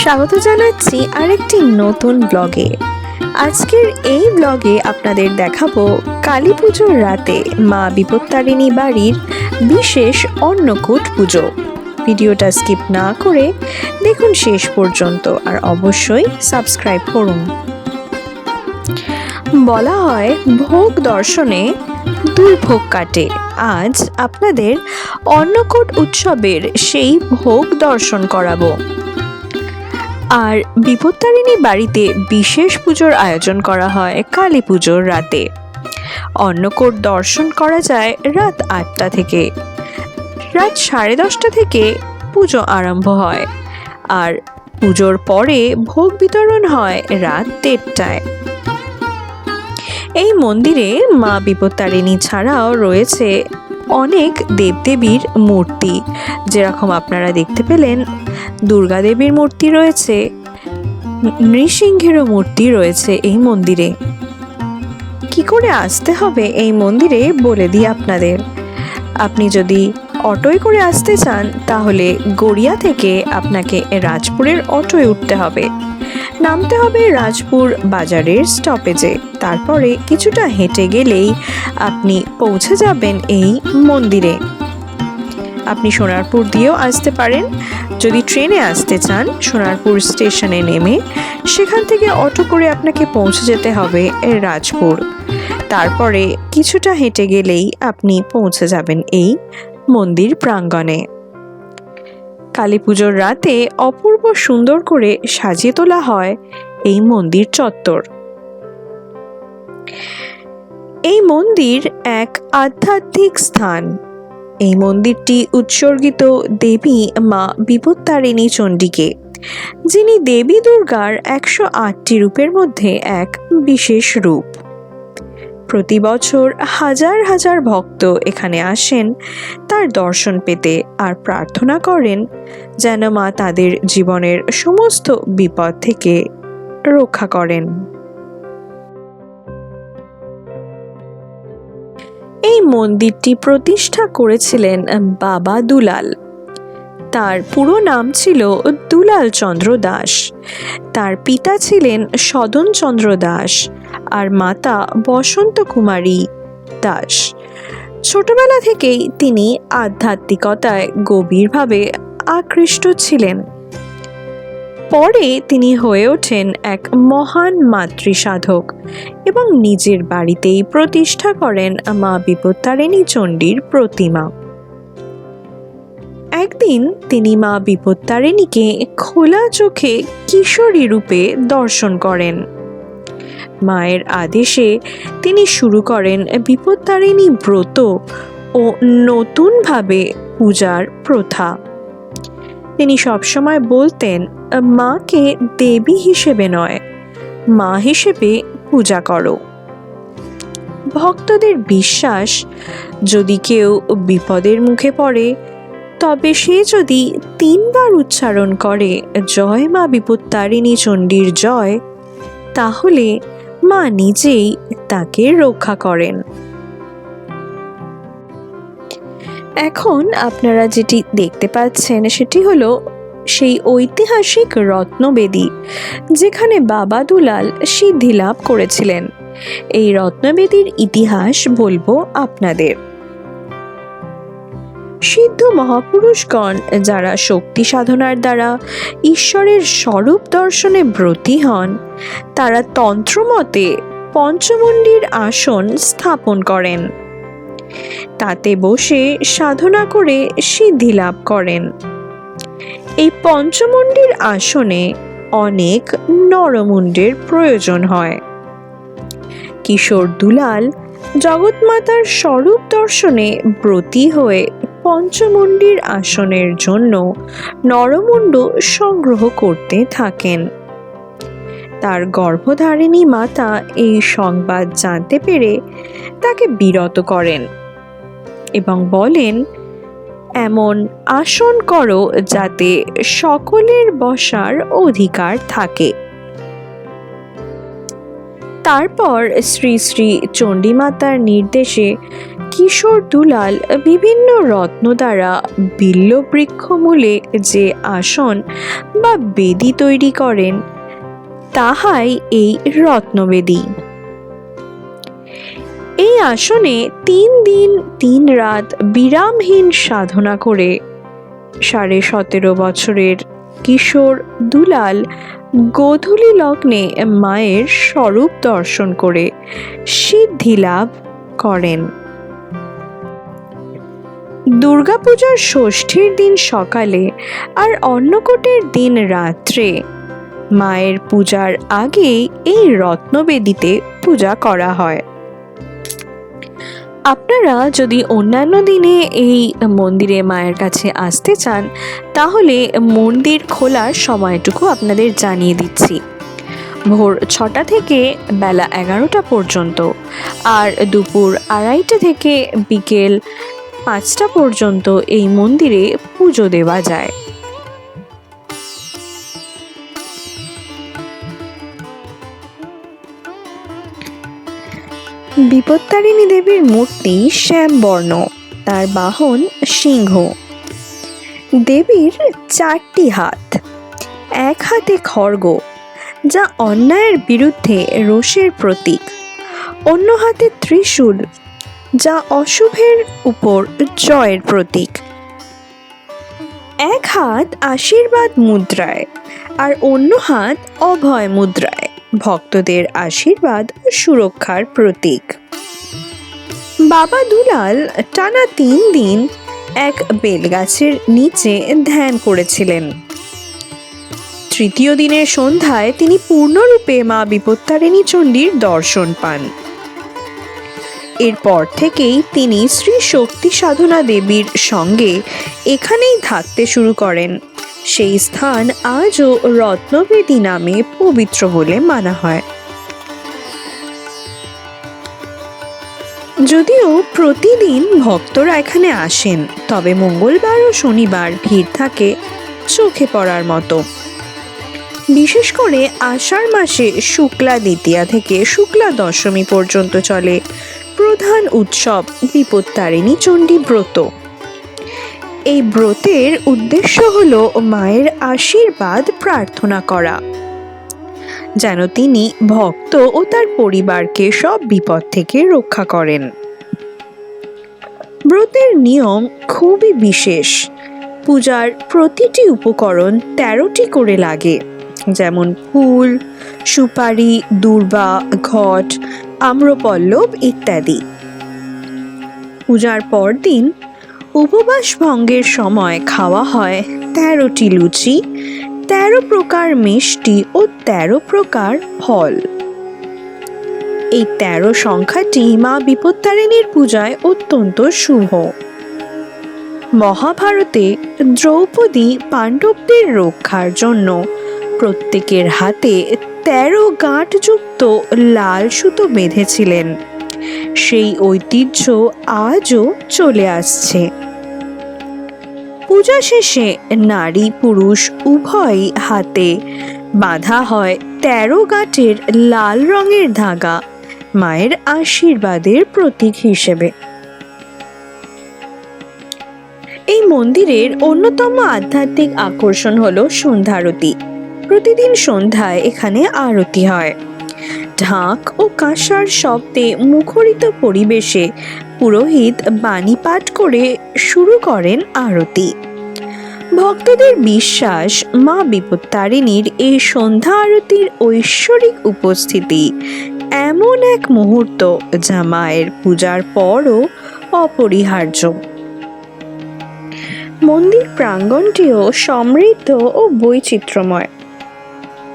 স্বাগত জানাচ্ছি আরেকটি নতুন ব্লগে। আজকের এই ব্লগে আপনাদের দেখাবো কালী পুজোর রাতে মা বিপত্তারিণী বাড়ির বিশেষ অন্নকূট পুজো। ভিডিওটা স্কিপ না করে দেখুন শেষ পর্যন্ত আর অবশ্যই সাবস্ক্রাইব করুন। বলা হয় ভোগ দর্শনে দুই ভোগ কাটে। আজ আপনাদের অন্নকূট উৎসবের সেই ভোগ দর্শন করাবো। আর বিপত্তারিণী বাড়িতে বিশেষ পুজোর আয়োজন করা হয় কালী পুজোর রাতে। অন্নকূট দর্শন করা যায় রাত আটটা থেকে। রাত সাড়ে দশটা থেকে পুজো আরম্ভ হয়। আর পুজোর পরে ভোগ বিতরণ হয় রাত দেড়টায়। এই মন্দিরে মা বিপত্তারিণী ছাড়াও রয়েছে অনেক দেবদেবীর মূর্তি। যেরকম আপনারা দেখতে পেলেন দুর্গা দেবীর মূর্তি রয়েছে, নৃসিংহেরও মূর্তি রয়েছে এই মন্দিরে। কি করে আসতে হবে এই মন্দিরে বলে দিই আপনাদের। আপনি যদি অটোয় করে আসতে চান, তাহলে গড়িয়া থেকে আপনাকে রাজপুরের অটোয় উঠতে হবে। নামতে হবে রাজপুর বাজারের স্টপেজে তারপরে কিছুটা হেঁটে গেলেই আপনি পৌঁছে যাবেন এই মন্দিরে। আপনি সোনারপুর দিয়েও আসতে পারেন। যদি ট্রেনে আসতে চান, সোনারপুর স্টেশনে নেমে সেখান থেকে অটো করে আপনাকে পৌঁছে যেতে হবে রাজপুর। তারপরে কিছুটা হেঁটে গেলেই আপনি পৌঁছে যাবেন এই মন্দির প্রাঙ্গণে। কালী পুজোর রাতে অপূর্ব সুন্দর করে সাজিয়ে তোলা হয় এই মন্দির চত্বর। এই মন্দির এক আধ্যাত্মিক স্থান। এই মন্দিরটি উৎসর্গিত দেবী মা বিপত্তারিণী চণ্ডীকে, যিনি দেবী দুর্গার একশো আটটি রূপের মধ্যে এক বিশেষ রূপ। প্রতি বছর হাজার হাজার ভক্ত এখানে আসেন তার দর্শন পেতে আর প্রার্থনা করেন, যেন মা তাদের জীবনের সমস্ত বিপদ থেকে রক্ষা করেন। এই মন্দিরটি প্রতিষ্ঠা করেছিলেন বাবা দুলাল। তার পুরো নাম ছিল দুলাল চন্দ্র দাস। তার পিতা ছিলেন সদন চন্দ্র দাস আর মাতা বসন্ত কুমারী দাস। ছোটবেলা থেকেই তিনি আধ্যাত্মিকতায় গভীরভাবে আকৃষ্ট ছিলেন। পরে তিনি হয়ে ওঠেন এক মহান মাতৃসাধক এবং নিজের বাড়িতেই প্রতিষ্ঠা করেন মা বিপত্তারিণী চণ্ডীর প্রতিমা। একদিন তিনি মা বিপত্তারিণীকে খোলা চোখে কিশোরী রূপে দর্শন করেন। মায়ের আদেশে তিনি শুরু করেন বিপত্তারিণী ব্রত ও নতুনভাবে পূজার প্রথা। তিনি সবসময় বলতেন, মাকে দেবী হিসেবে নয়, মা হিসেবে পূজা করো। ভক্তদের বিশ্বাস, যদি কেউ বিপদের মুখে পড়ে তবে সে যদি তিনবার উচ্চারণ করে, জয় মা বিপত্তারিণী চণ্ডীর জয় তাহলে মা নিজেই তাকে রক্ষা করেন। এখন আপনারা যেটি দেখতে পাচ্ছেন, সেটি হলো সেই ঐতিহাসিক রত্নবেদী, যেখানে বাবা দুলাল সিদ্ধি লাভ করেছিলেন। এই রত্নবেদীর ইতিহাস বলব আপনাদের। সিদ্ধ মহাপুরুষগণ যারা শক্তি সাধনার দ্বারা ঈশ্বরের স্বরূপ দর্শনে ব্রতী হন, তারা তন্ত্রমতে পঞ্চমন্ডির আসন স্থাপন করেন। তাতে বসে সাধনা করে সিদ্ধি লাভ করেন। এই পঞ্চমন্ডির আসনে অনেক নরমুণ্ডের প্রয়োজন হয়। কিশোর দুলাল জগৎমাতার স্বরূপ দর্শনে ব্রতী হয়ে পঞ্চমন্ডির আসনের জন্য নরমুণ্ড সংগ্রহ করতে থাকেন। তার গর্ভধারিণী মাতা এই সংবাদ জানতে পেরে তাকে বিরত করেন এবং বলেন, এমন আসন করো যাতে সকলের বসার অধিকার থাকে। তারপর শ্রী শ্রী চণ্ডীমাতার নির্দেশে কিশোর দুলাল বিভিন্ন রত্ন দ্বারা বিল্লবৃক্ষমূলে যে আসন বা বেদি তৈরি করেন, তাহাই এই রত্নবেদী। এই আসনে তিন দিন, তিন রাত বিরামহীন সাধনা করে সাড়ে সতেরো বছরের কিশোর দুলাল গোধূলি লগ্নে মায়ের স্বরূপ দর্শন করে সিদ্ধি লাভ করেন। দুর্গাপূজার ষষ্ঠীর দিন সকালে আর অন্নকূটের দিন রাত্রে। মায়ের পূজার আগে এই রত্নবেদিতে পূজা করা হয়। আপনারা যদি অন্যান্য দিনে এই মন্দিরে মায়ের কাছে আসতে চান, তাহলে মন্দির খোলার সময়টুকু আপনাদের জানিয়ে দিচ্ছি। ভোর ছটা থেকে বেলা এগারোটা পর্যন্ত আর দুপুর আড়াইটা থেকে বিকেল পাঁচটা পর্যন্ত এই মন্দিরে পুজো দেওয়া যায়। বিপত্তারিণী দেবীর মূর্তি শ্যামবর্ণ, তার বাহন সিংহ। দেবীর চারটি হাত, এক হাতে খড়গ, যা অন্যায়ের বিরুদ্ধে রোষের প্রতীক। অন্য হাতে ত্রিশূল যা অশুভের উপর জয়ের প্রতীক। এক হাত আশীর্বাদ মুদ্রায় আর অন্য হাত অভয় মুদ্রায়। ভক্তদের আশীর্বাদ ও সুরক্ষার প্রতীক। বাবা দুলাল টানা তিন দিন এক বেলগাছের নিচে ধ্যান করেছিলেন। তৃতীয় দিনের সন্ধ্যায় তিনি পূর্ণরূপে মা বিপত্তারিণী চণ্ডীর দর্শন পান। এরপর থেকেই তিনি শ্রী শক্তি সাধনা দেবীর সঙ্গে এখানেই থাকতে শুরু করেন। সেই স্থান আজও রত্নবেদী নামে পবিত্র বলে মানা হয়। যদিও প্রতিদিন ভক্তরা এখানে আসেন, তবে মঙ্গলবার ও শনিবার ভিড় থাকে চোখে পড়ার মতো। বিশেষ করে আষাঢ় মাসে শুক্লা দ্বিতীয়া থেকে শুক্লা দশমী পর্যন্ত চলে। প্রধান উৎসব বিপত্তারিণী চণ্ডী ব্রত। এই ব্রতের উদ্দেশ্য হল মায়ের আশীর্বাদ প্রার্থনা করা। যেন তিনি ভক্ত ও তার পরিবারকে সব বিপদ থেকে রক্ষা করেন। ব্রতের নিয়ম খুবই বিশেষ। পূজার প্রতিটি উপকরণ তেরোটি করে লাগে। যেমন ফুল, সুপারি, দূর্বা, ঘট আম্রপল্লব ইত্যাদি। পূজার পরদিন উপবাস ভঙ্গের সময় খাওয়া হয় তেরোটি লুচি, তেরো প্রকার মিষ্টি ও তেরো প্রকার ফল। এই তেরো সংখ্যাটি মা বিপত্তারিণীর পূজায় অত্যন্ত শুভ। মহাভারতে দ্রৌপদী পাণ্ডবদের রক্ষার জন্য প্রত্যেকের হাতে তেরো গাঁটযুক্ত লাল সুতো বেঁধেছিলেন। সেই ঐতিহ্য আজও চলে আসছে। পূজা শেষে নারী পুরুষ উভয় হাতে। বাঁধা হয় তেরো গাঁটের লাল রঙের ধাগা, মায়ের আশীর্বাদের প্রতীক হিসেবে। এই মন্দিরের অন্যতম আধ্যাত্মিক আকর্ষণ হলো সন্ধ্যারতি। প্রতিদিন সন্ধ্যায় এখানে আরতি হয়। ঢাক ও কাঁসার শব্দে মুখরিত পরিবেশে পুরোহিত বাণী পাঠ করে শুরু করেন আরতি। ভক্তদের বিশ্বাস, মা বিপত্তারিণীর এই সন্ধ্যা আরতির ঐশ্বরিক উপস্থিতি এমন এক মুহূর্ত যা মায়ের পূজার পরও অপরিহার্য। মন্দির প্রাঙ্গণটিও সমৃদ্ধ ও বৈচিত্র্যময়।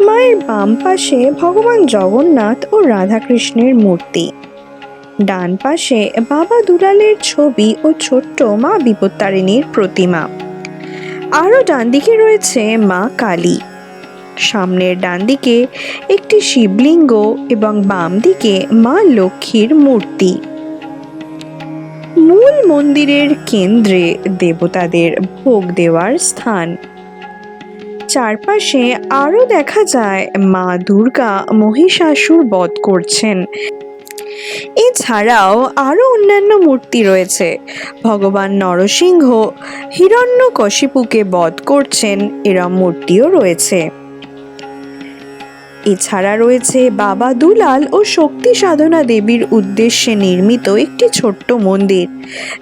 মায়ের বাম পাশে ভগবান জগন্নাথ ও রাধাকৃষ্ণের মূর্তি। ডান পাশে বাবা দুলালের ছবি ও ছোট্ট মা বিপত্তারিণীর প্রতিমা। আরও ডান দিকে রয়েছে মা কালী। সামনের ডান দিকে একটি শিবলিঙ্গ এবং বাম দিকে মা লক্ষ্মীর মূর্তি। মূল মন্দিরের কেন্দ্রে দেবতাদের ভোগ দেওয়ার স্থান। চারপাশে আরও দেখা যায় মা দুর্গা মহিষাসুর বধ করছেন। এছাড়াও আরও অন্যান্য মূর্তি রয়েছে। ভগবান নরসিংহ হিরণ্যকশিপুকে বধ করছেন এরম মূর্তিও রয়েছে। এছাড়া রয়েছে বাবা দুলাল ও শক্তি সাধনা দেবীর উদ্দেশ্যে নির্মিত একটি ছোট্ট মন্দির,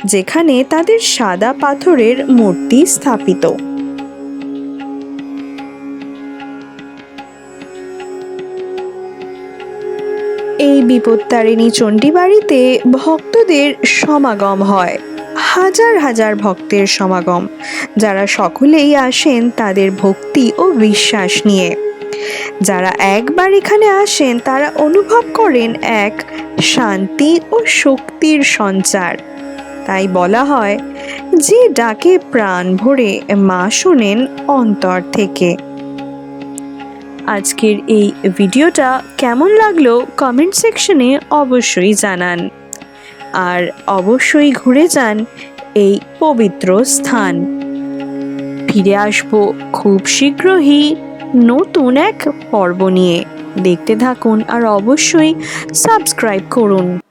যেখানে তাদের সাদা পাথরের মূর্তি স্থাপিত। এই বিপত্তারিণী চণ্ডী বাড়িতে ভক্তদের সমাগম হয়। হাজার হাজার ভক্তের সমাগম। যারা সকলেই আসেন তাদের ভক্তি ও বিশ্বাস নিয়ে। যারা একবার এখানে আসেন, তারা অনুভব করেন এক শান্তি ও শক্তির সঞ্চার। তাই বলা হয়, যে ডাকে প্রাণ ভরে মা শোনেন অন্তর থেকে। আজকের এই ভিডিওটা কেমন লাগল কমেন্ট সেকশনে অবশ্যই জানান। আর অবশ্যই ঘুরে যান এই পবিত্র স্থান। ফিরে আসব খুব শীঘ্রই নতুন এক পর্ব নিয়ে। দেখতে থাকুন আর অবশ্যই সাবস্ক্রাইব করুন।